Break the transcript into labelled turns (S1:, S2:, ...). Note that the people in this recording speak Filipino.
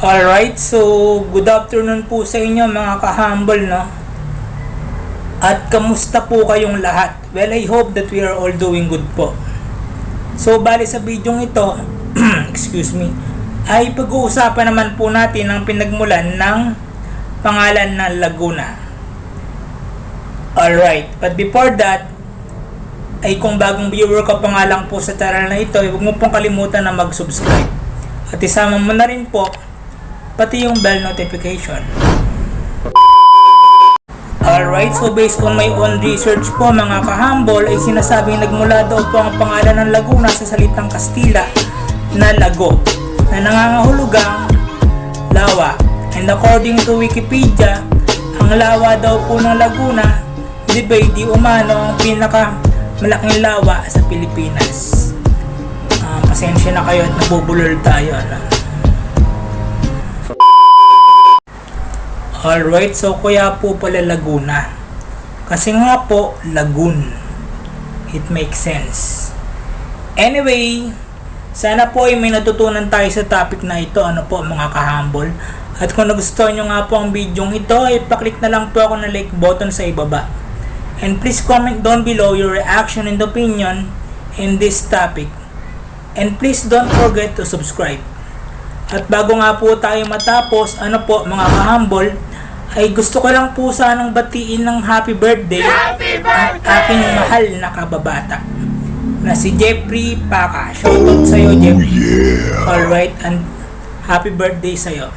S1: Alright, so good afternoon po sa inyo mga ka-humble, no? At kamusta po kayong lahat? Well, I hope that we are all doing good po. So, bali sa video ito, excuse me, ay pag-uusapan naman po natin ang pinagmulan ng pangalan ng Laguna. Alright, but before that, ay kung bagong viewer ka pa lang po sa channel na ito, huwag mo pong kalimutan na mag-subscribe. At isama mo na rin po pati yung bell notification. Alright, so based on my own research po mga kahambol ay sinasabing nagmula daw po ang pangalan ng Laguna sa salitang Kastila na lago na nangangahulugang lawa. And according to Wikipedia, ang lawa daw po ng Laguna di ba di umano ang pinaka malaking lawa sa Pilipinas. Ah, pasensya na kayo at nabubulol tayo. Ano? Alright, so kaya po pala Laguna. Kasi nga po, Lagoon. It makes sense. Anyway, sana po ay may natutunan tayo sa topic na ito, ano po mga kahambol. At kung nagustuhan nyo nga po ang video ito, ay paklik na lang po ako ng like button sa ibaba. And please comment down below your reaction and opinion in this topic. And please don't forget to subscribe. At bago nga po tayo matapos, ano po mga kahambol, ay gusto ko lang po sanang batiin ng happy birthday, ang aking mahal na kababata na si Jeffrey Paka. Shoutout sa'yo, Jeffrey. Alright, and happy birthday sa'yo.